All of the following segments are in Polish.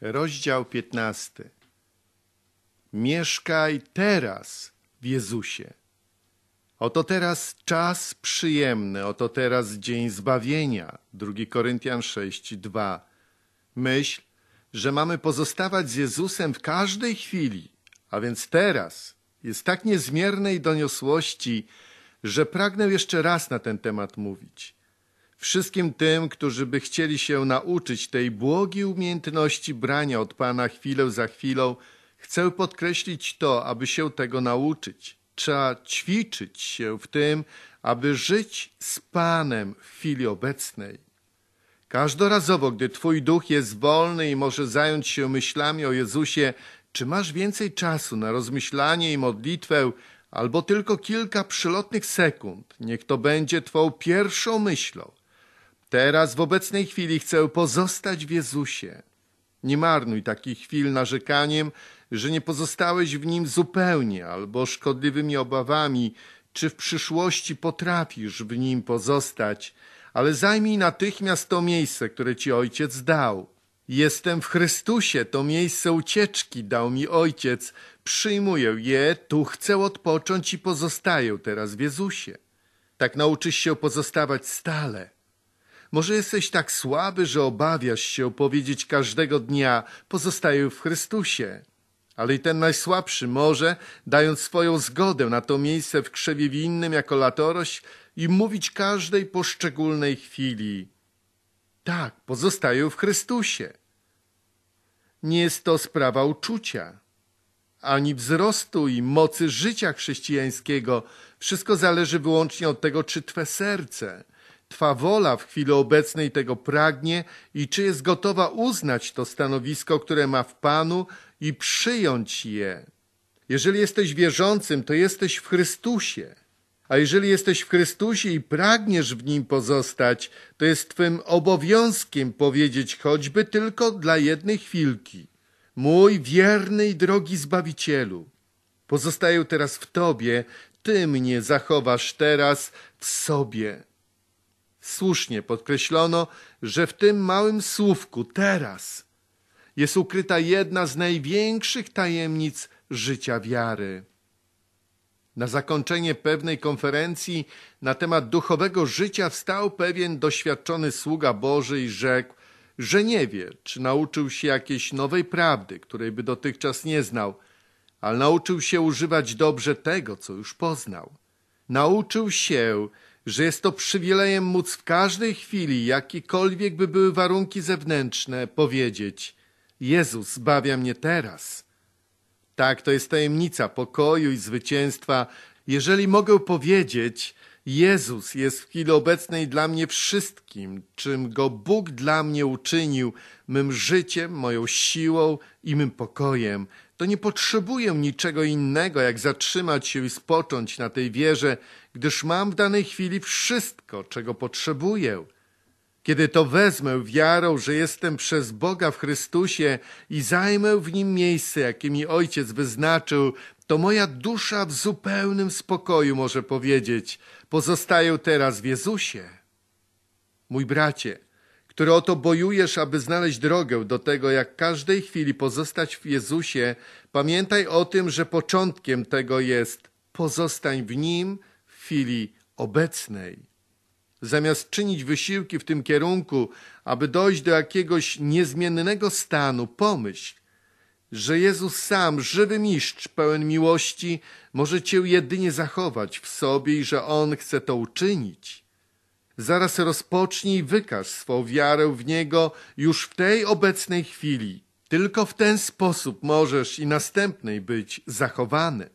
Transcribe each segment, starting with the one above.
Rozdział 15. Mieszkaj teraz w Jezusie. Oto teraz czas przyjemny, oto teraz dzień zbawienia. 2 Koryntian 6, 2. Myśl, że mamy pozostawać z Jezusem w każdej chwili, a więc teraz jest tak niezmiernej doniosłości, że pragnę jeszcze raz na ten temat mówić. Wszystkim tym, którzy by chcieli się nauczyć tej błogiej umiejętności brania od Pana chwilę za chwilą, chcę podkreślić to, aby się tego nauczyć. Trzeba ćwiczyć się w tym, aby żyć z Panem w chwili obecnej. Każdorazowo, gdy Twój duch jest wolny i może zająć się myślami o Jezusie, czy masz więcej czasu na rozmyślanie i modlitwę, albo tylko kilka przylotnych sekund, niech to będzie Twą pierwszą myślą. Teraz, w obecnej chwili, chcę pozostać w Jezusie. Nie marnuj takich chwil narzekaniem, że nie pozostałeś w nim zupełnie, albo szkodliwymi obawami, czy w przyszłości potrafisz w nim pozostać, ale zajmij natychmiast to miejsce, które ci ojciec dał. Jestem w Chrystusie, to miejsce ucieczki dał mi ojciec. Przyjmuję je, tu chcę odpocząć i pozostaję teraz w Jezusie. Tak nauczysz się pozostawać stale. Może jesteś tak słaby, że obawiasz się powiedzieć każdego dnia pozostaję w Chrystusie. Ale i ten najsłabszy może, dając swoją zgodę na to miejsce w krzewie winnym jako latorość i mówić każdej poszczególnej chwili tak, pozostaję w Chrystusie. Nie jest to sprawa uczucia, ani wzrostu i mocy życia chrześcijańskiego. Wszystko zależy wyłącznie od tego, czy Twe serce, Twa wola w chwili obecnej tego pragnie i czy jest gotowa uznać to stanowisko, które ma w Panu i przyjąć je. Jeżeli jesteś wierzącym, to jesteś w Chrystusie. A jeżeli jesteś w Chrystusie i pragniesz w nim pozostać, to jest twym obowiązkiem powiedzieć choćby tylko dla jednej chwilki: Mój wierny i drogi Zbawicielu, pozostaję teraz w Tobie, Ty mnie zachowasz teraz w sobie. Słusznie podkreślono, że w tym małym słówku teraz jest ukryta jedna z największych tajemnic życia wiary. Na zakończenie pewnej konferencji na temat duchowego życia wstał pewien doświadczony sługa Boży i rzekł, że nie wie, czy nauczył się jakiejś nowej prawdy, której by dotychczas nie znał, ale nauczył się używać dobrze tego, co już poznał. Nauczył się, że jest to przywilejem móc w każdej chwili, jakiekolwiek by były warunki zewnętrzne, powiedzieć: Jezus zbawia mnie teraz. Tak, to jest tajemnica pokoju i zwycięstwa. Jeżeli mogę powiedzieć, Jezus jest w chwili obecnej dla mnie wszystkim, czym Go Bóg dla mnie uczynił, mym życiem, moją siłą i mym pokojem, to nie potrzebuję niczego innego, jak zatrzymać się i spocząć na tej wierze, gdyż mam w danej chwili wszystko, czego potrzebuję. Kiedy to wezmę wiarą, że jestem przez Boga w Chrystusie i zajmę w nim miejsce, jakie mi Ojciec wyznaczył, to moja dusza w zupełnym spokoju może powiedzieć: Pozostaję teraz w Jezusie. Mój bracie, który oto bojujesz, aby znaleźć drogę do tego, jak każdej chwili pozostać w Jezusie, pamiętaj o tym, że początkiem tego jest pozostań w nim w chwili obecnej. Zamiast czynić wysiłki w tym kierunku, aby dojść do jakiegoś niezmiennego stanu, pomyśl, że Jezus sam, żywy mistrz, pełen miłości, może Cię jedynie zachować w sobie i że On chce to uczynić. Zaraz rozpocznij i wykaż swą wiarę w Niego już w tej obecnej chwili. Tylko w ten sposób możesz i następnej być zachowany.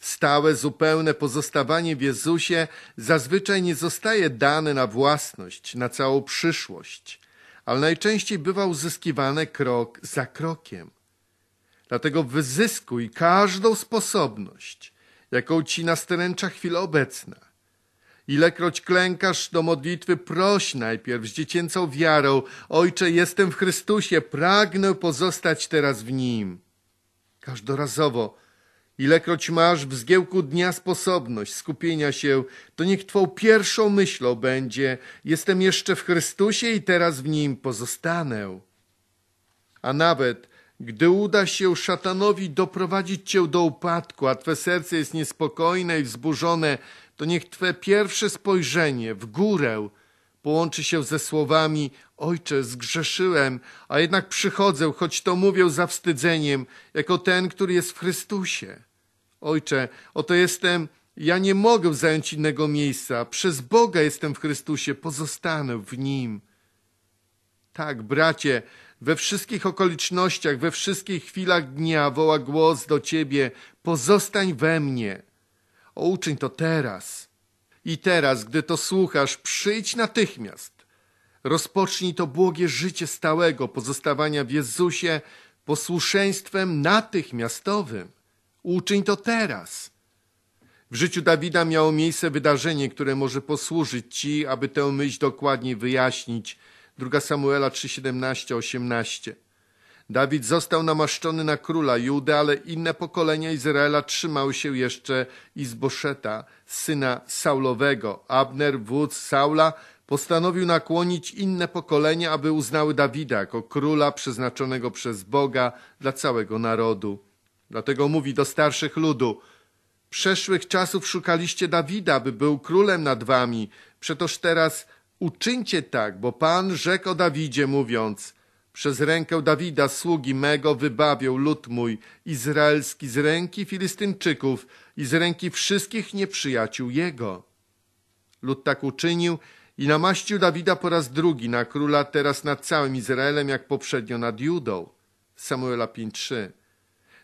Stałe, zupełne pozostawanie w Jezusie zazwyczaj nie zostaje dane na własność, na całą przyszłość, ale najczęściej bywa uzyskiwane krok za krokiem. Dlatego wyzyskuj każdą sposobność, jaką ci nastręcza chwila obecna. Ilekroć klękasz do modlitwy, proś najpierw z dziecięcą wiarą: Ojcze, jestem w Chrystusie, pragnę pozostać teraz w Nim. Każdorazowo Ilekroć masz w zgiełku dnia sposobność skupienia się, to niech Twą pierwszą myślą będzie: Jestem jeszcze w Chrystusie i teraz w nim pozostanę. A nawet gdy uda się szatanowi doprowadzić cię do upadku, a twe serce jest niespokojne i wzburzone, to niech twe pierwsze spojrzenie w górę połączy się ze słowami Ojcze, zgrzeszyłem, a jednak przychodzę, choć to mówię za wstydzeniem, jako ten, który jest w Chrystusie. Ojcze, oto jestem, ja nie mogę zająć innego miejsca. Przez Boga jestem w Chrystusie, pozostanę w Nim. Tak, bracie, we wszystkich okolicznościach, we wszystkich chwilach dnia woła głos do Ciebie, pozostań we mnie. O, uczyń to teraz. I teraz, gdy to słuchasz, przyjdź natychmiast. Rozpocznij to błogie życie stałego pozostawania w Jezusie posłuszeństwem natychmiastowym. Uczyń to teraz. W życiu Dawida miało miejsce wydarzenie, które może posłużyć Ci, aby tę myśl dokładniej wyjaśnić. 2 Samuela 3, 17, 18. Dawid został namaszczony na króla Judy, ale inne pokolenia Izraela trzymały się jeszcze Izboszeta, syna Saulowego. Abner, wódz Saula, postanowił nakłonić inne pokolenia, aby uznały Dawida jako króla przeznaczonego przez Boga dla całego narodu. Dlatego mówi do starszych ludu, przeszłych czasów szukaliście Dawida, by był królem nad wami. Przetoż teraz uczyńcie tak, bo Pan rzekł o Dawidzie, mówiąc, przez rękę Dawida, sługi mego, wybawię lud mój, izraelski z ręki Filistynczyków i z ręki wszystkich nieprzyjaciół jego. Lud tak uczynił i namaścił Dawida po raz drugi na króla, teraz nad całym Izraelem, jak poprzednio nad Judą. Samuela 5.3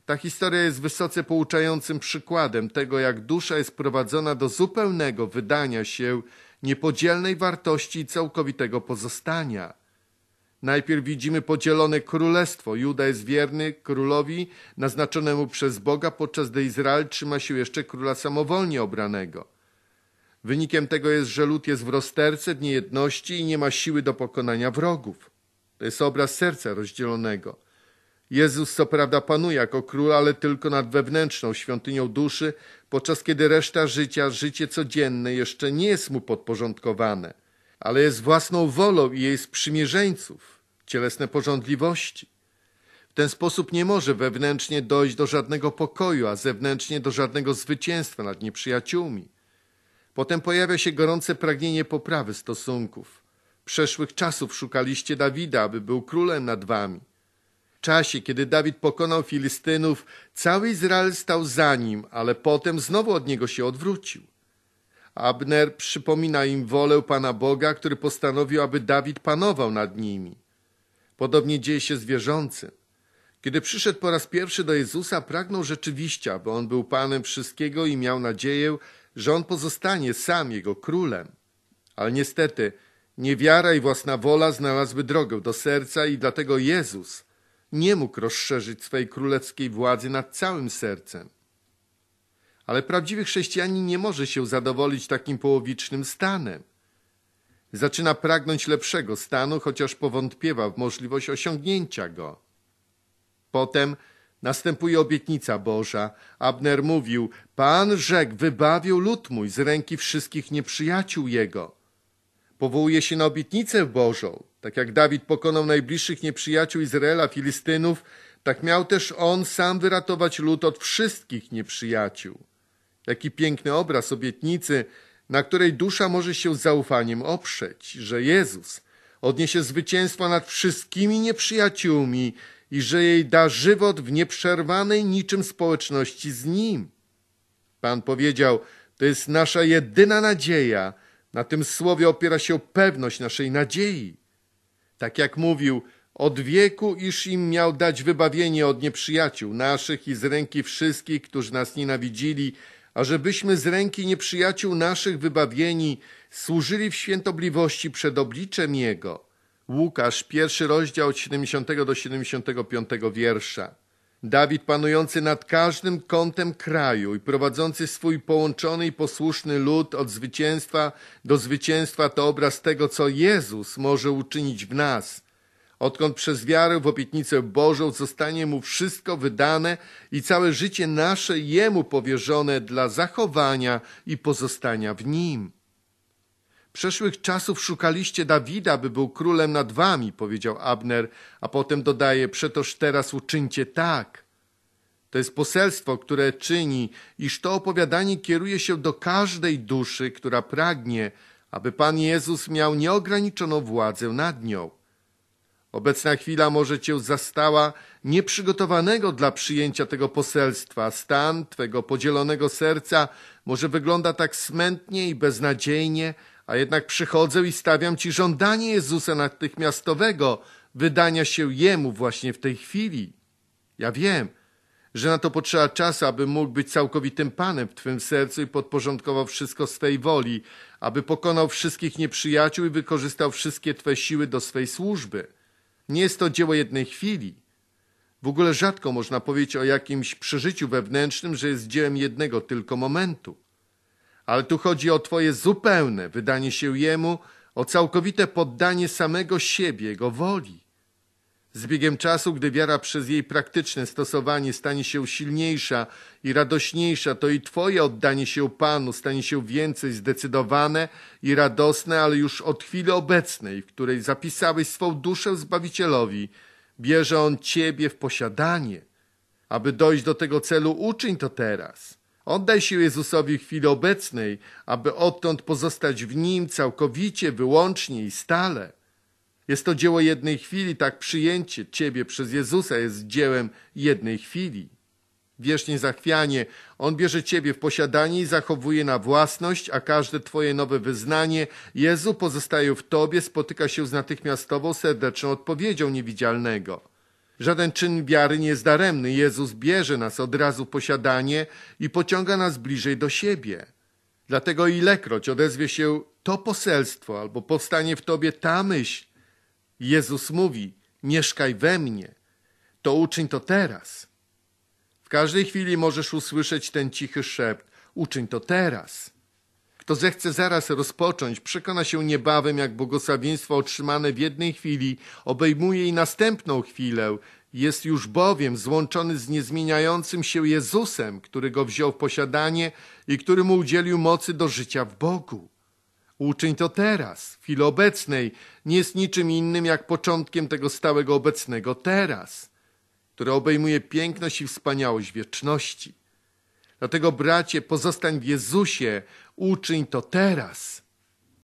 Ta historia jest wysoce pouczającym przykładem tego, jak dusza jest prowadzona do zupełnego wydania się niepodzielnej wartości i całkowitego pozostania. Najpierw widzimy podzielone królestwo. Juda jest wierny królowi naznaczonemu przez Boga, podczas gdy Izrael trzyma się jeszcze króla samowolnie obranego. Wynikiem tego jest, że lud jest w rozterce, w niejedności i nie ma siły do pokonania wrogów. To jest obraz serca rozdzielonego. Jezus co prawda panuje jako król, ale tylko nad wewnętrzną świątynią duszy, podczas kiedy reszta życia, życie codzienne jeszcze nie jest mu podporządkowane, ale jest własną wolą i jej sprzymierzeńców, cielesne porządliwości. W ten sposób nie może wewnętrznie dojść do żadnego pokoju, a zewnętrznie do żadnego zwycięstwa nad nieprzyjaciółmi. Potem pojawia się gorące pragnienie poprawy stosunków. Przeszłych czasów szukaliście Dawida, aby był królem nad wami. W czasie, kiedy Dawid pokonał Filistynów, cały Izrael stał za nim, ale potem znowu od niego się odwrócił. Abner przypomina im wolę Pana Boga, który postanowił, aby Dawid panował nad nimi. Podobnie dzieje się z wierzącym. Kiedy przyszedł po raz pierwszy do Jezusa, pragnął rzeczywiście, aby on był Panem wszystkiego i miał nadzieję, że on pozostanie sam jego królem. Ale niestety niewiara i własna wola znalazły drogę do serca i dlatego Jezus nie mógł rozszerzyć swej królewskiej władzy nad całym sercem. Ale prawdziwy chrześcijanin nie może się zadowolić takim połowicznym stanem. Zaczyna pragnąć lepszego stanu, chociaż powątpiewa w możliwość osiągnięcia go. Potem Następuje obietnica Boża. Abner mówił, Pan rzekł, wybawił lud mój z ręki wszystkich nieprzyjaciół jego. Powołuje się na obietnicę Bożą. Tak jak Dawid pokonał najbliższych nieprzyjaciół Izraela, Filistynów, tak miał też on sam wyratować lud od wszystkich nieprzyjaciół. Jaki piękny obraz obietnicy, na której dusza może się z zaufaniem oprzeć, że Jezus odniesie zwycięstwo nad wszystkimi nieprzyjaciółmi i że jej da żywot w nieprzerwanej niczym społeczności z Nim. Pan powiedział, to jest nasza jedyna nadzieja. Na tym słowie opiera się pewność naszej nadziei. Tak jak mówił, od wieku, iż im miał dać wybawienie od nieprzyjaciół naszych i z ręki wszystkich, którzy nas nienawidzili, ażebyśmy z ręki nieprzyjaciół naszych wybawieni służyli w świętobliwości przed obliczem Jego. Łukasz, pierwszy rozdział od 70 do 75 wiersza. Dawid panujący nad każdym kątem kraju i prowadzący swój połączony i posłuszny lud od zwycięstwa do zwycięstwa to obraz tego, co Jezus może uczynić w nas. Odkąd przez wiarę w obietnicę Bożą zostanie Mu wszystko wydane i całe życie nasze Jemu powierzone dla zachowania i pozostania w Nim. przeszłych czasów szukaliście Dawida, by był królem nad wami, powiedział Abner, a potem dodaje, przetoż teraz uczyńcie tak. To jest poselstwo, które czyni, iż to opowiadanie kieruje się do każdej duszy, która pragnie, aby Pan Jezus miał nieograniczoną władzę nad nią. Obecna chwila może cię zastała nieprzygotowanego dla przyjęcia tego poselstwa. Stan twego podzielonego serca może wygląda tak smętnie i beznadziejnie, a jednak przychodzę i stawiam ci żądanie Jezusa natychmiastowego wydania się Jemu właśnie w tej chwili. Ja wiem, że na to potrzeba czasu, aby mógł być całkowitym Panem w Twym sercu i podporządkował wszystko swej woli, aby pokonał wszystkich nieprzyjaciół i wykorzystał wszystkie Twe siły do swej służby. Nie jest to dzieło jednej chwili. W ogóle rzadko można powiedzieć o jakimś przeżyciu wewnętrznym, że jest dziełem jednego tylko momentu. Ale tu chodzi o Twoje zupełne wydanie się Jemu, o całkowite poddanie samego siebie, Jego woli. Z biegiem czasu, gdy wiara przez jej praktyczne stosowanie stanie się silniejsza i radośniejsza, to i Twoje oddanie się Panu stanie się więcej zdecydowane i radosne, ale już od chwili obecnej, w której zapisałeś swą duszę Zbawicielowi, bierze On Ciebie w posiadanie. Aby dojść do tego celu, uczyń to teraz. Oddaj się Jezusowi w chwili obecnej, aby odtąd pozostać w Nim całkowicie, wyłącznie i stale. Jest to dzieło jednej chwili, tak przyjęcie Ciebie przez Jezusa jest dziełem jednej chwili. Wiesz niezachwianie, On bierze Ciebie w posiadanie i zachowuje na własność, a każde Twoje nowe wyznanie Jezu pozostaje w Tobie, spotyka się z natychmiastową, serdeczną odpowiedzią niewidzialnego. Żaden czyn wiary nie jest daremny. Jezus bierze nas od razu w posiadanie i pociąga nas bliżej do siebie. Dlatego ilekroć odezwie się to poselstwo albo powstanie w Tobie ta myśl, Jezus mówi: Mieszkaj we mnie, to uczyń to teraz. W każdej chwili możesz usłyszeć ten cichy szept: Uczyń to teraz. Kto zechce zaraz rozpocząć, przekona się niebawem, jak błogosławieństwo otrzymane w jednej chwili obejmuje i następną chwilę. Jest już bowiem złączony z niezmieniającym się Jezusem, który go wziął w posiadanie i który mu udzielił mocy do życia w Bogu. Uczyń to teraz, w chwili obecnej, nie jest niczym innym jak początkiem tego stałego obecnego teraz, które obejmuje piękność i wspaniałość wieczności. Dlatego, bracie, pozostań w Jezusie, uczyń to teraz.